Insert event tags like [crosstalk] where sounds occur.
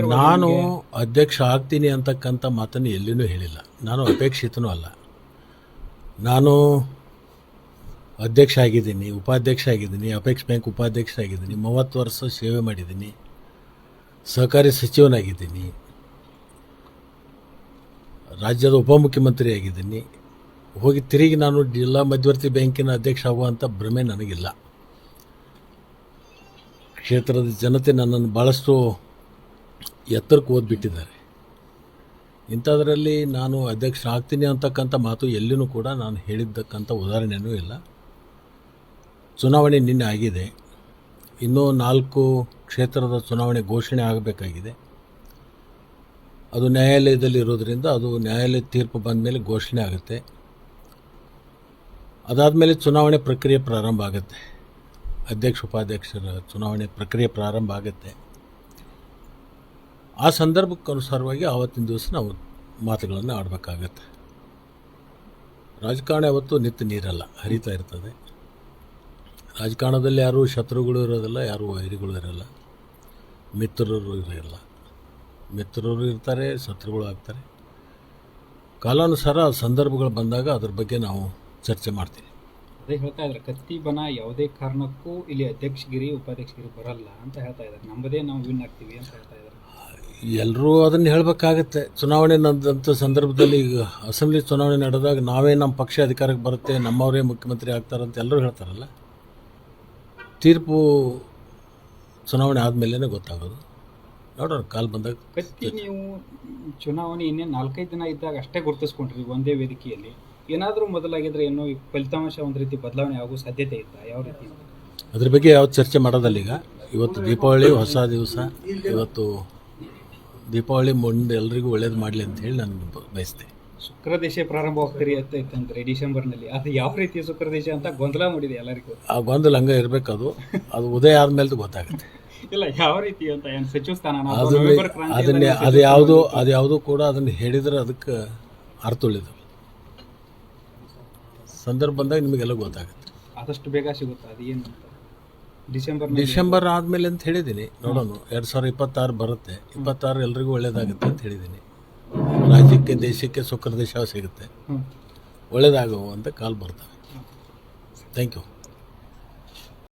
ನಾನು ಅಧ್ಯಕ್ಷ ಆಗ್ತೀನಿ ಅಂತಕ್ಕಂಥ ಮಾತನ್ನು ಎಲ್ಲಿನೂ ಹೇಳಿಲ್ಲ. ನಾನು ಅಪೇಕ್ಷಿತನೂ ಅಲ್ಲ. ನಾನು ಅಧ್ಯಕ್ಷ ಆಗಿದ್ದೀನಿ ಉಪಾಧ್ಯಕ್ಷ ಆಗಿದ್ದೀನಿ ಅಪೇಕ್ಷ ಬ್ಯಾಂಕ್ ಉಪಾಧ್ಯಕ್ಷ ಆಗಿದ್ದೀನಿ ಮೂವತ್ತು ವರ್ಷ ಸೇವೆ ಮಾಡಿದ್ದೀನಿ ಸಹಕಾರಿ ಸಚಿವನಾಗಿದ್ದೀನಿ ರಾಜ್ಯದ ಉಪಮುಖ್ಯಮಂತ್ರಿ ಆಗಿದ್ದೀನಿ ಹೋಗಿ ತಿರುಗಿ ನಾನು ಜಿಲ್ಲಾ ಮಧ್ಯವರ್ತಿ ಬ್ಯಾಂಕಿನ ಅಧ್ಯಕ್ಷ ಆಗುವಂಥ ಭ್ರಮೆ ನನಗಿಲ್ಲ. ಕ್ಷೇತ್ರದ ಜನತೆ ನನ್ನನ್ನು ಭಾಳಷ್ಟು ಎತ್ತರಕ್ಕೆ ಓದ್ಬಿಟ್ಟಿದ್ದಾರೆ ಇಂಥದ್ರಲ್ಲಿ ನಾನು ಅಧ್ಯಕ್ಷ ಆಗ್ತೀನಿ ಅಂತಕ್ಕಂಥ ಮಾತು ಎಲ್ಲಿನೂ ಕೂಡ ನಾನು ಹೇಳಿದ್ದಕ್ಕಂಥ ಉದಾಹರಣೆಯೂ ಇಲ್ಲ. ಚುನಾವಣೆ ನಿನ್ನೆ ಆಗಿದೆ. ಇನ್ನೂ ನಾಲ್ಕು ಕ್ಷೇತ್ರದ ಚುನಾವಣೆ ಘೋಷಣೆ ಆಗಬೇಕಾಗಿದೆ. ಅದು ನ್ಯಾಯಾಲಯದಲ್ಲಿ ಇರೋದರಿಂದ ಅದು ನ್ಯಾಯಾಲಯದ ತೀರ್ಪು ಬಂದ ಮೇಲೆ ಘೋಷಣೆ ಆಗುತ್ತೆ. ಅದಾದಮೇಲೆ ಚುನಾವಣೆ ಪ್ರಕ್ರಿಯೆ ಪ್ರಾರಂಭ ಆಗುತ್ತೆ. ಅಧ್ಯಕ್ಷ, ಉಪಾಧ್ಯಕ್ಷರ ಚುನಾವಣೆ ಪ್ರಕ್ರಿಯೆ ಪ್ರಾರಂಭ ಆಗುತ್ತೆ. ಆ ಸಂದರ್ಭಕ್ಕೆ ಅನುಸಾರವಾಗಿ ಆವತ್ತಿನ ದಿವಸ ನಾವು ಮಾತುಗಳನ್ನು ಆಡಬೇಕಾಗತ್ತೆ. ರಾಜಕಾರಣ ಯಾವತ್ತೂ ನಿತ್ಯ ನೀರಲ್ಲ, ಹರಿತಾ ಇರ್ತದೆ. ರಾಜಕಾರಣದಲ್ಲಿ ಯಾರೂ ಶತ್ರುಗಳು ಇರೋದಿಲ್ಲ, ಯಾರೂ ವೈರಿಗಳು ಇರಲ್ಲ. ಮಿತ್ರರು ಇರೋಲ್ಲ. ಮಿತ್ರರು ಇರ್ತಾರೆ, ಶತ್ರುಗಳು ಆಗ್ತಾರೆ. ಕಾಲಾನುಸಾರ ಸಂದರ್ಭಗಳು ಬಂದಾಗ ಅದ್ರ ಬಗ್ಗೆ ನಾವು ಚರ್ಚೆ ಮಾಡ್ತೀವಿ. ಅದೇ ಹೇಳ್ತಾ ಇದ್ದಾರೆ, ಕತ್ತಿ ಬನ ಯಾವುದೇ ಕಾರಣಕ್ಕೂ ಇಲ್ಲಿ ಅಧ್ಯಕ್ಷಗಿರಿ, ಉಪಾಧ್ಯಕ್ಷಗಿರಿ ಬರಲ್ಲ ಅಂತ ಹೇಳ್ತಾ ಇದ್ದಾರೆ. ನಮ್ಮದೇ ನಾವು ವಿನ್ ಆಗ್ತೀವಿ ಅಂತ ಹೇಳ್ತಾ ಇದ್ದಾರೆ. ಎಲ್ಲರೂ ಅದನ್ನು ಹೇಳಬೇಕಾಗತ್ತೆ. ಚುನಾವಣೆ ನಡೆದಂಥ ಸಂದರ್ಭದಲ್ಲಿ ಈಗ ಅಸೆಂಬ್ಲಿ ಚುನಾವಣೆ ನಡೆದಾಗ ನಾವೇ ನಮ್ಮ ಪಕ್ಷ ಅಧಿಕಾರಕ್ಕೆ ಬರುತ್ತೆ ನಮ್ಮವರೇ ಮುಖ್ಯಮಂತ್ರಿ ಆಗ್ತಾರಂತ ಎಲ್ಲರೂ ಹೇಳ್ತಾರಲ್ಲ? ತೀರ್ಪು ಚುನಾವಣೆ ಆದಮೇಲೆ ಗೊತ್ತಾಗೋದು. ನೋಡೋಣ ಕಾಲ್ ಬಂದಾಗ ಕತ್ತಿ ನೀವು ಚುನಾವಣೆ ಇನ್ನೇನು ನಾಲ್ಕೈದು ದಿನ ಇದ್ದಾಗ ಅಷ್ಟೇ ಗುರುತಿಸ್ಕೊಂಡ್ರಿ ಒಂದೇ ವೇದಿಕೆಯಲ್ಲಿ. ಏನಾದರೂ ಮೊದಲಾಗಿದ್ರೆ ಏನೋ ಈ ಫಲಿತಾಂಶ ಒಂದು ರೀತಿ ಬದಲಾವಣೆ ಆಗೋ ಸಾಧ್ಯತೆ ಇತ್ತ? ಯಾವ ರೀತಿ? ಅದ್ರ ಬಗ್ಗೆ ಯಾವ ಚರ್ಚೆ ಮಾಡೋದಲ್ಲ ಈಗ? ಇವತ್ತು ದೀಪಾವಳಿ ಹೊಸ ದಿವಸ ಇವತ್ತು ದೀಪಾವಳಿ ಮುಂದೆ ಎಲ್ರಿಗೂ ಒಳ್ಳೇದು ಮಾಡಲಿ ಅಂತ ಹೇಳಿ ನಾನು ಬಯಸ್ತೆ. ಶುಕ್ರ ದೇಶ ಪ್ರಾರಂಭವಾಗ್ತೀರಿ ಅಂತ ಇತ್ತಂದ್ರೆ ಡಿಸೆಂಬರ್ನಲ್ಲಿ. ಅದು ಯಾವ ರೀತಿ ಶುಕ್ರ ದೇಶ ಅಂತ ಗೊಂದಲ ಮಾಡಿದೆ ಎಲ್ಲರಿಗೂ. ಆ ಗೊಂದಲ ಹಂಗೆ ಇರಬೇಕು ಅದು ಅದು ಉದಯ ಆದಮೇಲೆ ಗೊತ್ತಾಗುತ್ತೆ. [laughs] ಇಲ್ಲ ಯಾವ ರೀತಿ ಅಂತ ಏನು ಸಚಿವ ಸ್ಥಾನ ಅದನ್ನೇ ಅದು ಯಾವುದು ಅದು ಯಾವುದು ಕೂಡ ಅದನ್ನು ಹೇಳಿದ್ರೆ ಅದಕ್ಕೆ ಅರ್ಥ ಉಳಿದು ಸಂದರ್ಭ ಬಂದಾಗ ನಿಮಗೆಲ್ಲ ಗೊತ್ತಾಗುತ್ತೆ. ಆದಷ್ಟು ಬೇಗ ಸಿಗುತ್ತೆ ಅದು ಏನು ಡಿಸೆಂಬರ್ ಡಿಸೆಂಬರ್ ಆದಮೇಲೆ ಅಂತ ಹೇಳಿದ್ದೀನಿ ನೋಡೋಣ ಎರಡು ಸಾವಿರ ಇಪ್ಪತ್ತಾರು ಬರುತ್ತೆ. ಇಪ್ಪತ್ತಾರು ಎಲ್ರಿಗೂ ಒಳ್ಳೇದಾಗುತ್ತೆ ಅಂತ ಹೇಳಿದ್ದೀನಿ ರಾಜ್ಯಕ್ಕೆ ದೇಶಕ್ಕೆ ಸುಖ ದೇಶ ಸಿಗುತ್ತೆ. ಒಳ್ಳೇದಾಗುವಂತ ಒಳ್ಳೇದಾಗುವ ಅಂತ ಕಾಲ್ ಬರ್ತವೆ ಥ್ಯಾಂಕ್ ಯು